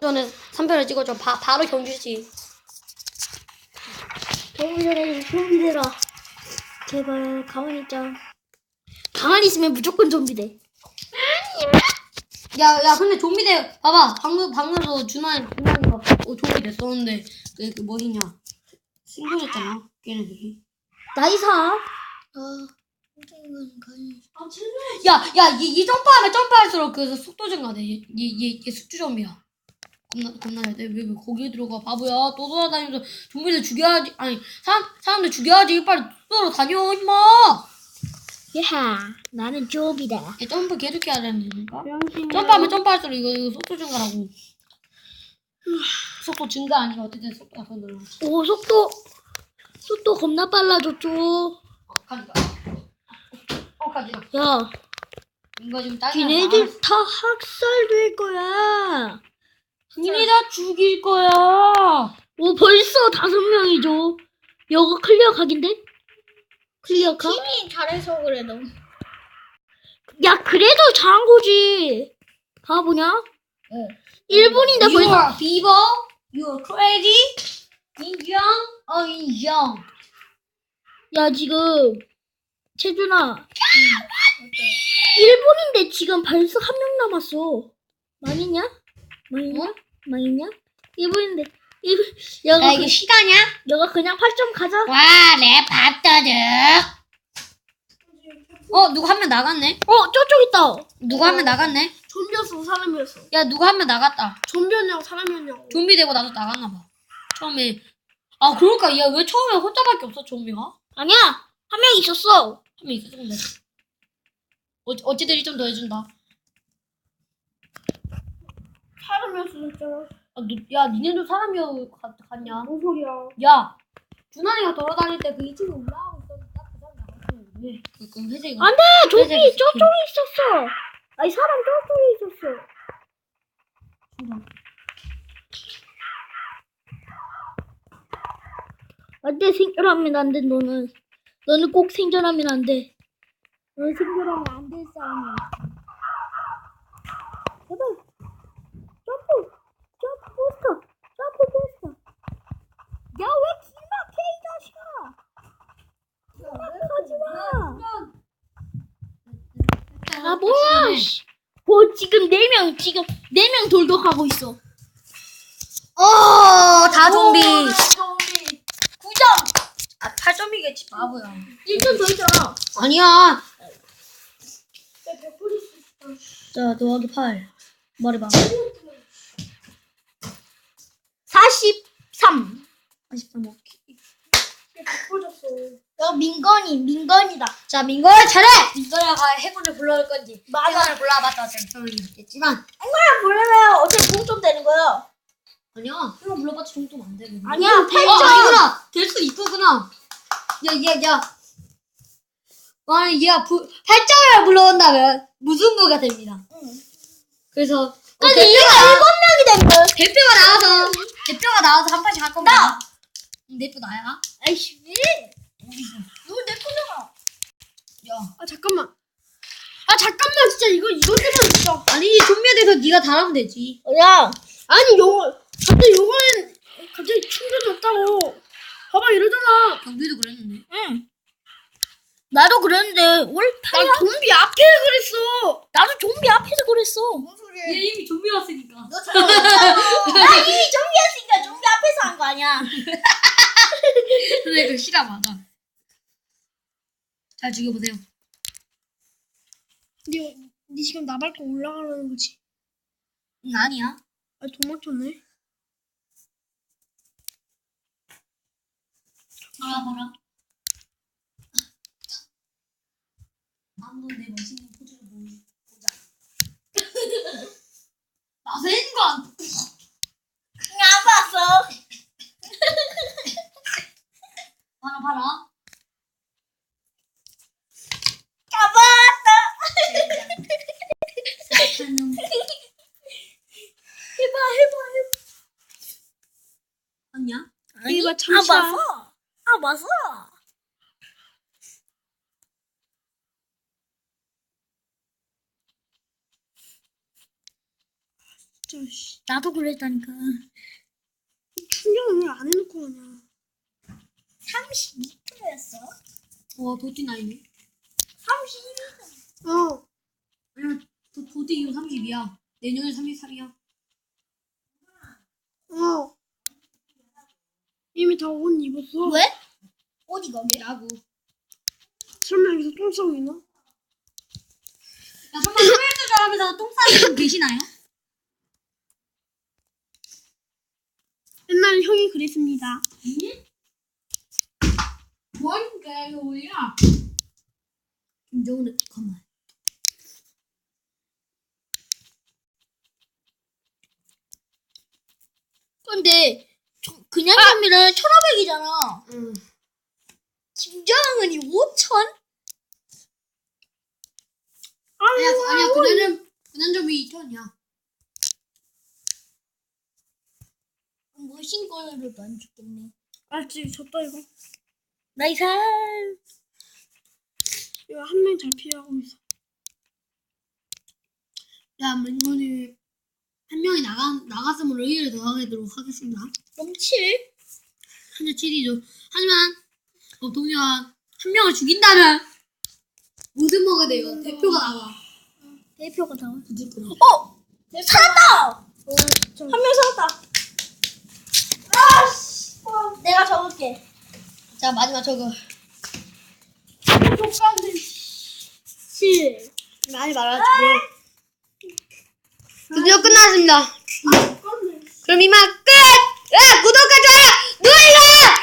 전에 3편을 찍어줘. 바, 바로 경주지. 좀비들아, 좀비들아. 제발 가만히 있자. 가만히 있으면 무조건 좀비 돼. 야, 야, 근데 좀비 돼. 봐봐. 방금, 방금도 준환이, 준환이가, 어, 좀비 됐었는데, 그, 그, 뭐냐. 신고했잖아. 걔네들이. 나이사. 아, 야, 야, 이, 이 점프하면 점프할수록 그 속도 증가돼. 얘, 얘, 얘, 얘 숙주 좀비야. 겁나, 겁나야 돼. 왜, 왜 거기에 들어가? 바보야. 또 돌아다니면서 좀비들 죽여야지. 아니, 사람, 사람들 죽여야지. 빨리 쏘러 다녀, 임마! 야하, 나는 좀비다. 야, 점프 계속 해야 되는 거니까? 점프하면 점프할수록 이거, 이거 속도 증가라고. 속도 증가 아니고 어쨌든 속도가 더 늘어. 오, 속도. 속도 겁나 빨라졌죠. 어, 가지가. 어, 가지가. 야, 이거 지금 딸기. 걔네들 다 학살될 거야. 니네 다 죽일 거야. 오, 벌써 다섯 명이죠. 이거 클리어 각인데? 클리어 각? 팀이 잘해서 그래 너. 야, 그래도 잘한 거지. 바보냐? 응. 일본인데 You 벌써. are feeble. You are crazy. 인정? 어, 인정. 야, 지금. 채준아. 일본인데 지금 벌써 한 명 남았어. 망했냐? 망했냐? 망했냐? 일본인데. 일본, 야, 여가, 이게 그, 시간이야? 여가 그냥 8점 가자. 와, 내 밥도둑. 어, 누구 한 명 나갔네? 어, 저쪽 있다. 누구 한 명 나갔네? 좀비였어 사람이었어. 야, 누구 한 명 나갔다. 좀비였냐고 사람이었냐고. 좀비 되고 나도 나갔나 봐. 처음에. 아, 그러니까, 야, 왜 처음에 혼자밖에 없어, 좀비가? 아니야. 한 명 있었어. 한 명 있었는데. 어, 어찌든 1점 더 해준다. 사람이었어 진짜. 아, 너, 야, 니네도 사람이어 갔, 갔냐? 뭔 소리야? 야, 준환이가 돌아다닐 때 그 2층에 올라가고 있었는데 딱그 사람 나갔었는데. 왜? 그, 그 회색이가. 안 돼! 회색 저쪽에 있었어. 아니, 사람 저쪽에 있었어. 안 돼, 생존하면 안 돼, 너는. 너는 꼭 생존하면 안 돼. 너는 생존하면 안될 싸움이야. 제발. 포스터! 점프 포스터! 야, 왜 길막해, 이 자식아! 하지 마! 아, 뭐야! 씨. 어, 지금 네 명, 지금 네 명 돌독하고 있어. 어, 다 좀비. 좀비. 9점. 아, 8점이겠지, 바보야. 1점 더 있잖아. 아니야. 자, 더하기 8. 말해봐. 43. 43, 오케이. 너 민건이, 민건이다. 자, 민걸 차례! 민걸이가 해군을 불러올 건지. 맞아. 해군을 불러봤자 어차피 소용이 없겠지만. 불러면 어차피 동점 되는 거야. 아니야, 해군 불러봤자 정도면 안 되거든. 아니야, 어, 8점. 아니구나! 될수 있구나. 야, 야, 야. 아니, 얘가 부, 8점을 불러온다면 무승부가 됩니다. 그래서. 어, 근데 얘가 7명이 된 거야. 대표가 나와서 대표가 나와서 한 판씩 할 겁니다. 응, 대표 나야. 아이씨, 왜? 너내 거잖아. 야. 아 잠깐만. 아 잠깐만 진짜 이거 이거 때문에 진짜. 아니 좀비에 대해서 네가 잘하면 되지. 야, 아니 영어 갑자기 영어엔 갑자기 충전이 없다고. 봐봐 이러잖아. 경비도 그랬는데. 응. 나도 그랬는데, 올 나 좀비 앞에 그랬어. 나도 좀비 앞에서 그랬어. 뭔 소리야? 얘 이미 좀비 왔으니까. 너 잘했잖아. 나 이미 좀비였으니까 좀비 앞에서 한 거 아니야. 근데 그 실화 맞아. 잘 죽여보세요. 네, 네 지금 나 밟고 올라가려는 거지. 응 아니야. 아 도망쳤네. 봐라 봐라. 아무도 내 멋있는 포즈를 보이- 보자. 나센 건. 안 봤어. 봐라 봐라. 까봤다. 착한 놈. 해봐, 해봐, 해봐. 아니야? 이봐 아, 잠시만. 봤어. 아, 봤어. 진짜 씨. 나도 그랬다니까. 충전을 왜 안 해놓고 하냐. 32%였어. 와 도티 나이네 32%. 어. 아니야 도, 도티 이후 30이야 내년에 33이야 어. 이미 다 옷 입었어. 왜? 어디 가게? 야구 설마 여기서 똥 싸고 있나? 야 설마 소일도 잘하면서 똥 싸는 분 계시나요? 옛날에 형이 그랬습니다. 뭔 개소리야 김정은은 잠깐만 근데 저- 그냥 참미는 1,500이잖아. 응. 김정은이 5,000? 아니야 아니야 그날은 그날점이 2톤이야 머신 거로도 안 죽겠네. 알지, 졌다 이거. 나이스. 이거 한 명 잘 피하고 있어. 야 민건이 한 명이 나가 나갔으면 의의를 더하도록 하겠습니다 넘칠? 현재 7위죠 하지만 어, 동료가 한 명을 죽인다면 모든 뭐가 돼요 대표가 나와 대표가 나와. 어! 살았다! 좀. 한명 살았다. 아씨! 내가 적을게. 자 마지막 저거 족간데. 7. 많이 말하지 드디어 끝났습니다. 그럼 이만 끝! 아, 구독과 좋아요 눌러!